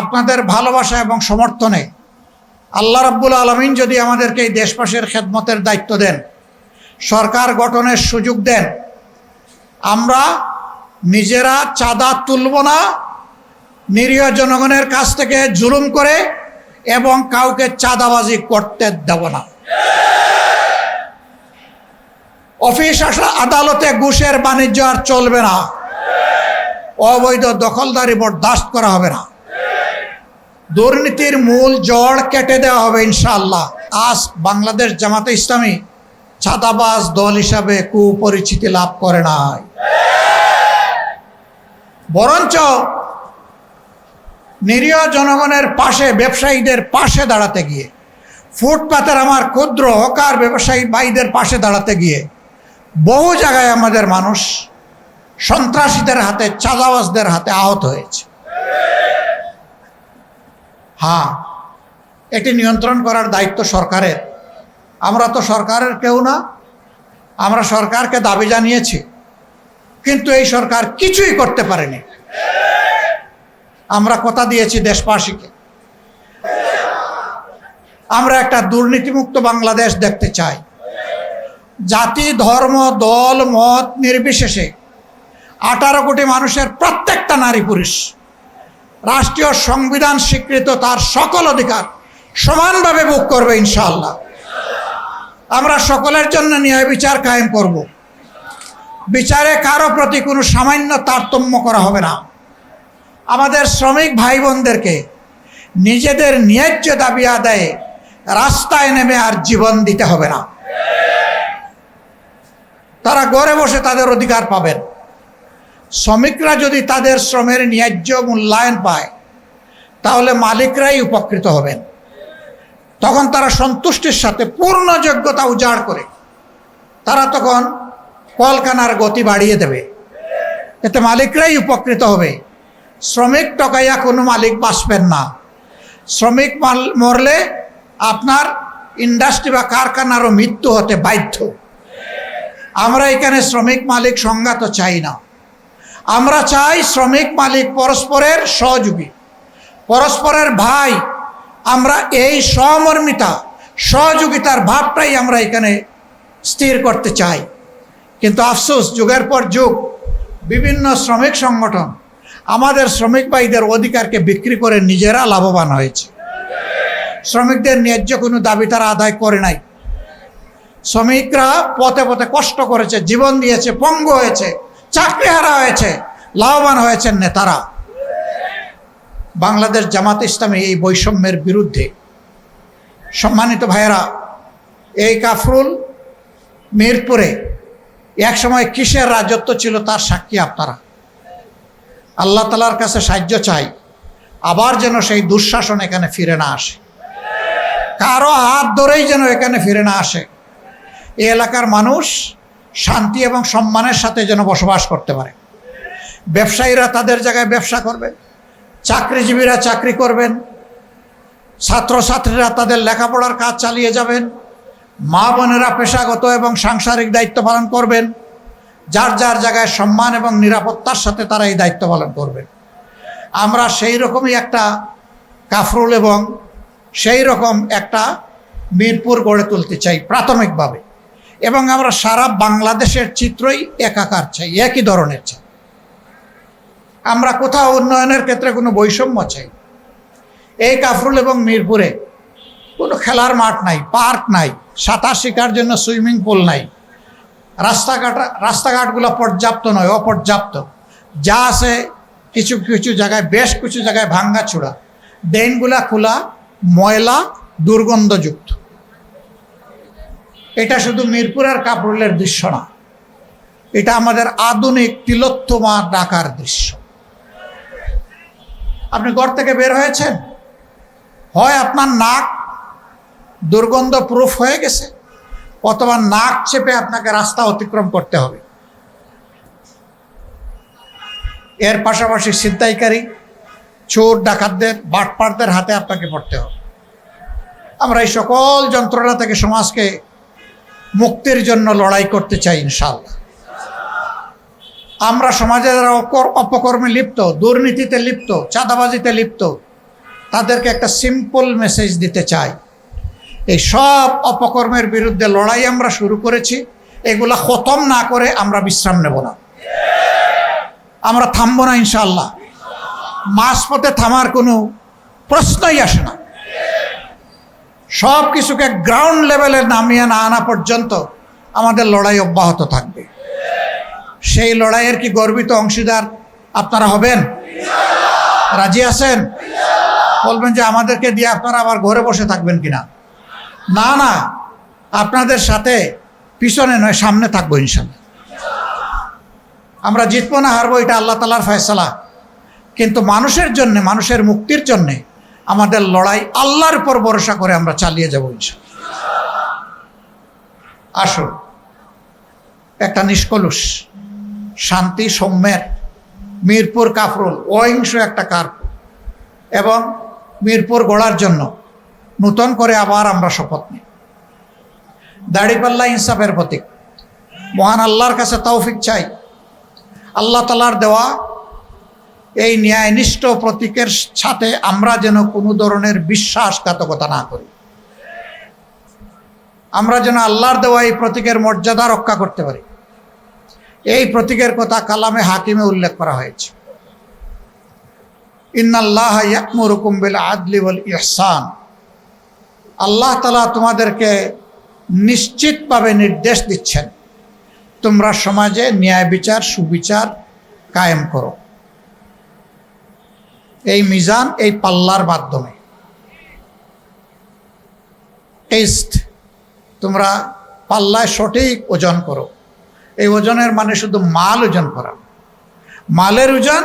আপনাদের ভালোবাসা এবং সমর্থনে আল্লাহ রাব্বুল আলমিন যদি আমাদেরকে এই দেশবাসীর খেদমতের দায়িত্ব দেন, সরকার গঠনের সুযোগ দেন, আমরা নিজেরা চাঁদা তুলব না, নিরীহ জনগণের কাছ থেকে জুলুম করে এবং কাউকে চাঁদাবাজি করতে দেব না। অফিস আসা আদালতে ঘুষের বাণিজ্য আর চলবে না। অবৈধ দখলদারি বরদাস্ত করা হবে না। দুর্নীতির মূল জড় কেটে দেওয়া হবে ইনশাআল্লাহ। আজ বাংলাদেশ জামাতে ইসলামী ছাদাবাজ দল হিসাবে কুপরিচিতি লাভ করে নাই। বরঞ্চ নিরীহ জনগণের পাশে, ব্যবসায়ীদের পাশে দাঁড়াতে গিয়ে, ফুটপাতের আমার ক্ষুদ্র হকার ব্যবসায়ী ভাইদের পাশে দাঁড়াতে গিয়ে, বহু জায়গায় আমাদের মানুষ সন্ত্রাসীদের হাতে, চাঁদাবাজদের হাতে আহত হয়েছে। হ্যাঁ এটি নিয়ন্ত্রণ করার দায়িত্ব সরকারের। আমরা তো সরকারের কেউ না, আমরা সরকারকে দাবি জানিয়েছি, কিন্তু এই সরকার কিছুই করতে পারেনি। আমরা কথা দিয়েছি দেশবাসীকে। আমরা একটা দুর্নীতিমুক্ত বাংলাদেশ দেখতে চাই। জাতি, ধর্ম, দল, মত নির্বিশেষে আঠারো কোটি মানুষের প্রত্যেকটা নারী পুরুষ রাষ্ট্রীয় সংবিধান স্বীকৃত তার সকল অধিকার সমানভাবে ভোগ করবে ইনশাআল্লাহ। আমরা সকলের জন্য ন্যায় বিচার কায়েম করব। বিচারে কারও প্রতি কোনো সামান্য তারতম্য করা হবে না। আমাদের শ্রমিক ভাই বোনদেরকে নিজেদের ন্যায্য দাবি আদায়ে রাস্তায় নেমে আর জীবন দিতে হবে না। তারা ঘরে বসে তাদের অধিকার পাবেন। শ্রমিকরা যদি তাদের শ্রমের ন্যায্য মূল্যায়ন পায়, তাহলে মালিকরাই উপকৃত হবেন। তখন তারা সন্তুষ্টির সাথে পূর্ণ যোগ্যতা উজাড় করে, তারা তখন কলকানার গতি বাড়িয়ে দেবে। এতে মালিকরাই উপকৃত হবে। শ্রমিক টকাইয়া কোনো মালিক বাঁচবেন না। শ্রমিক মরলে আপনার ইন্ডাস্ট্রি বা কারখানারও মৃত্যু হতে বাধ্য। আমরা এখানে শ্রমিক মালিক সংঘাত চাই না। আমরা চাই শ্রমিক মালিক পরস্পরের সহযোগী। পরস্পরের ভাই, আমরা এই সমর্মিতা সহযোগিতার ভাবটাই আমরা এখানে স্থির করতে চাই। কিন্তু আফসোস, যুগের পর যুগ, বিভিন্ন শ্রমিক সংগঠন আমাদের শ্রমিক ভাইদের অধিকারকে বিক্রি করে নিজেরা লাভবান হয়েছে। শ্রমিকদের ন্যায্য কোনো দাবি তারা আদায় করে নাই। শ্রমিকরা পথে পথে কষ্ট করেছে, জীবন দিয়েছে, পঙ্গ হয়েছে। চাকরি হারা হয়েছে, লাভবান হয়েছেন নেতারা। বাংলাদেশ জামাত ইসলামী এই বৈষম্যের বিরুদ্ধে সম্মানিত ভাইয়েরা, এই কাফরুল মিরপুরে এক সময় কিসের রাজত্ব ছিল তার সাক্ষী আপনারা। আল্লাহ তালার কাছে সাহায্য চাই, আবার যেন সেই দুঃশাসন এখানে ফিরে না আসে। কারও হাত ধরেই যেন এখানে ফিরে না আসে। এই এলাকার মানুষ শান্তি এবং সম্মানের সাথে যেন বসবাস করতে পারে। ব্যবসায়ীরা তাদের জায়গায় ব্যবসা করবে, চাকরিজীবীরা চাকরি করবেন, ছাত্রছাত্রীরা তাদের লেখাপড়ার কাজ চালিয়ে যাবেন, মা বোনেরা পেশাগত এবং সাংসারিক দায়িত্ব পালন করবেন, যার যার জায়গায় সম্মান এবং নিরাপত্তার সাথে তারা এই দায়িত্ব পালন করবেন। আমরা সেই রকমই একটা কাফরুল এবং সেই রকম একটা মিরপুর গড়ে তুলতে চাই প্রাথমিকভাবে। এবং আমরা সারা বাংলাদেশের চিত্রই একাকার চাই, একই ধরনের চাই। আমরা কোথাও উন্নয়নের ক্ষেত্রে কোনো বৈষম্য চাই এই কাফরুল এবং মিরপুরে কোনো খেলার মাঠ নাই, পার্ক নাই, সাঁতার শেখার জন্য সুইমিং পুল নাই। রাস্তাঘাট, রাস্তাঘাটগুলো পর্যাপ্ত নয়, অপর্যাপ্ত। যা আছে কিছু কিছু জায়গায়, বেশ কিছু জায়গায় ভাঙ্গা চূড়া ড্রেনগুলা খোলা, ময়লা, দুর্গন্ধযুক্ত। এটা শুধু মিরপুরের কাপড়ের দৃশ্য না। এটা আমাদের আধুনিক তিলোত্তমা ডাকার দৃশ্য। আপনি ঘর থেকে বের হয়েছেন? হয় আপনার নাক দুর্গন্ধ প্রুফ হয়ে গেছে, অথবা নাক চেপে আপনাকে রাস্তা অতিক্রম করতে হবে। এর পাশাপাশি ছিনতাইকারী, চোর ডাকাতদের বাটপাটদের হাতে আপনাকে পড়তে হবে। আমরা এই সকল যন্ত্রণা থেকে সমাজকে মুক্তির জন্য লড়াই করতে চাই ইনশাল্লাহ আমরা সমাজে যারা অপকর্মে লিপ্ত, দুর্নীতিতে লিপ্ত, চাঁদাবাজিতে লিপ্ত, তাদেরকে একটা সিম্পল মেসেজ দিতে চাই। এই সব অপকর্মের বিরুদ্ধে লড়াই আমরা শুরু করেছি, এগুলা খতম না করে আমরা বিশ্রাম নেব না। আমরা থামবো না ইনশাল্লাহ মাঝপথে থামার কোনো প্রশ্নই আসে না। সব কিছুকে গ্রাউন্ড লেভেলে নামিয়ে না আনা পর্যন্ত আমাদের লড়াই অব্যাহত থাকবে। সেই লড়াইয়ের কি গর্বিত অংশীদার আপনারা হবেন? রাজি আছেন? বলবেন যে আমাদেরকে দিয়ে আপনারা আবার ঘরে বসে থাকবেন কিনা? না না, আপনাদের সাথে পিছনে নয়, সামনে থাকব ইনশাল্লাহ। আমরা জিতবো না, হারবো, এটা আল্লাহ তালার ফয়সলা। কিন্তু মানুষের জন্য, মানুষের মুক্তির জন্যে আমাদের লড়াই আল্লাহর উপর ভরসা করে আমরা চালিয়ে যাব আসুন। একটা নিষ্কলুষ, শান্তি, সৌম্যের, মিরপুর কাফরুল, অহিংস একটা কার এবং মিরপুর গড়ার জন্য নূতন করে আবার আমরা শপথ নিই। দাড়িপাল্লা ইনসাফের প্রতীক। মহান আল্লাহর কাছে তৌফিক চাই। আল্লাহ তালার দেওয়া এই ন্যায়নিষ্ঠ প্রতীকের সাথে আমরা যেন কোনো ধরনের বিশ্বাসঘাতকতা না করি। আমরা যেন আল্লাহর দেওয়া এই প্রতীকের মর্যাদা রক্ষা করতে পারি। এই প্রতীকের কথা কালামে হাকিমে উল্লেখ করা হয়েছে। ইন্নাল্লাহ ইয়াকমুরুকুম বিল আদলি ওয়াল ইহসান। আল্লাহ তালা তোমাদেরকে নিশ্চিতভাবে নির্দেশ দিচ্ছেন, তোমরা সমাজে ন্যায় বিচার, সুবিচার কায়েম করো। এই মিজান এই পাল্লার মাধ্যমে। টেস্ট, তোমরা পাল্লায় সঠিক ওজন করো। এই ওজনের মানে শুধু মাল ওজন করা। মালের ওজন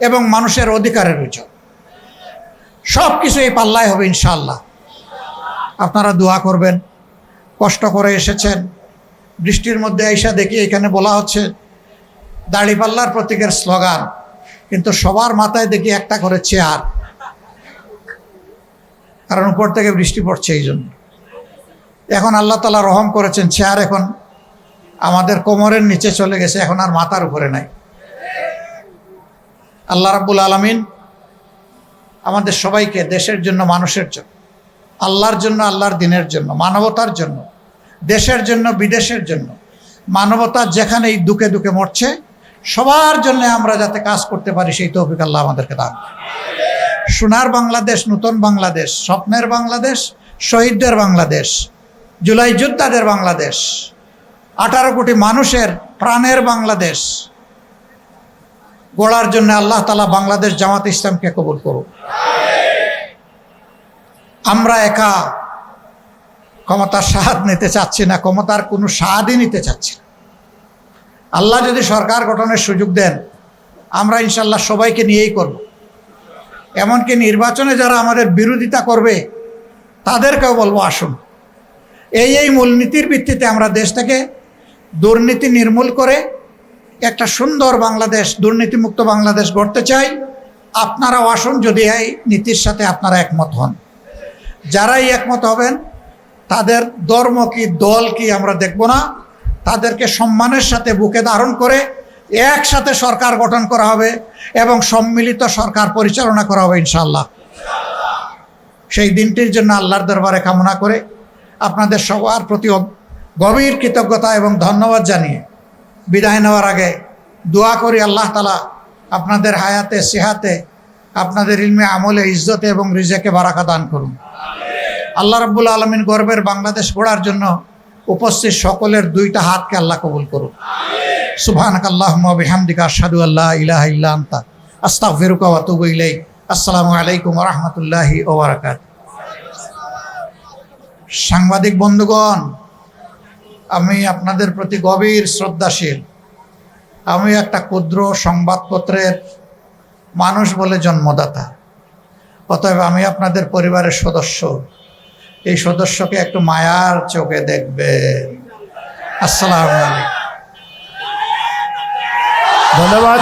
এবং মানুষের অধিকারের ওজন। সব কিছু এই পাল্লায় হবে ইনশাল্লাহ আপনারা দোয়া করবেন। কষ্ট করে এসেছেন। বৃষ্টির মধ্যে আইসা দেখি এখানে বলা হচ্ছে দাড়িপাল্লার প্রতীকের স্লোগান কিন্তু সবার মাথায় দেখি একটা করে চেয়ার। কারণ উপর থেকে বৃষ্টি পড়ছে এই জন্য। এখন আল্লাহ তালা রহম করেছেন, চেয়ার এখন আমাদের কোমরের নিচে চলে গেছে, এখন আর মাথার উপরে নাই। আল্লাহ রাব্বুল আলমিন আমাদের সবাইকে দেশের জন্য, মানুষের জন্য, আল্লাহর জন্য, আল্লাহর দিনের জন্য, মানবতার জন্য, দেশের জন্য, বিদেশের জন্য, মানবতা যেখানে এই দুঃখে দুঃখে মরছে সবার জন্য আমরা যাতে কাজ করতে পারি, সেই তৌফিক আল্লাহ আমাদেরকে দান সোনার বাংলাদেশ, নতুন বাংলাদেশ, স্বপ্নের বাংলাদেশ, শহীদদের বাংলাদেশ, জুলাই যোদ্ধাদের বাংলাদেশ, আঠারো কোটি মানুষের প্রাণের বাংলাদেশ, গড়ার জন্য আল্লাহ তালা বাংলাদেশ জামাত ইসলামকে কবুল করুক। আমরা একা ক্ষমতার স্বাদ নিতে চাচ্ছি না, ক্ষমতার কোনো স্বাদই নিতে চাচ্ছি না। আল্লাহ যদি সরকার গঠনের সুযোগ দেন, আমরা ইনশাল্লাহ সবাইকে নিয়েই করব। এমনকি নির্বাচনে যারা আমাদের বিরোধিতা করবে, তাদেরকেও বলব আসুন। এই এই মূলনীতির ভিত্তিতে আমরা দেশটাকে দুর্নীতি নির্মূল করে একটা সুন্দর বাংলাদেশ, দুর্নীতিমুক্ত বাংলাদেশ গড়তে চাই। আপনারাও আসুন, যদি এই নীতির সাথে আপনারা একমত হন। যারাই একমত হবেন, তাদের ধর্ম কি, দল কি আমরা দেখব না। তাদেরকে সম্মানের সাথে বুকে ধারণ করে একসাথে সরকার গঠন করা হবে এবং সম্মিলিত সরকার পরিচালনা করা হবে ইনশাল্লাহ সেই দিনটির জন্য আল্লাহর দরবারে কামনা করে আপনাদের সবার প্রতি গভীর কৃতজ্ঞতা এবং ধন্যবাদ জানিয়ে বিদায় নেওয়ার আগে দোয়া করি আল্লাহ তালা আপনাদের হায়াতে, সেহাতে, আপনাদের ইলমে আমলে, ইজ্জতে এবং রিজেকে বারাকা দান করুন। আল্লাহ রব্বুল আলমিন গর্বের বাংলাদেশ গড়ার জন্য উপস্থিত সকলের দুইটা হাতকে আল্লাহ কবুল করুন সুবহানাক আল্লাহুম্মা বিহামদিকা আশহাদু আল্লা ইলাহা ইল্লা আনতা। আস্তাগফিরুকা ওয়া আসসালামু আলাইকুম ওয়া রাহমাতুল্লাহি সাংবাদিক বন্ধুগণ, আমি আপনাদের প্রতি গভীর শ্রদ্ধাশীল। আমি একটা ক্ষুদ্র সংবাদপত্রের মানুষ বলে জন্মদাতা। অতএব আমি আপনাদের পরিবারের সদস্য। এই সদস্যকে একটু মায়ার চোখে দেখবে। আসসালাম আলাইকুম। ধন্যবাদ।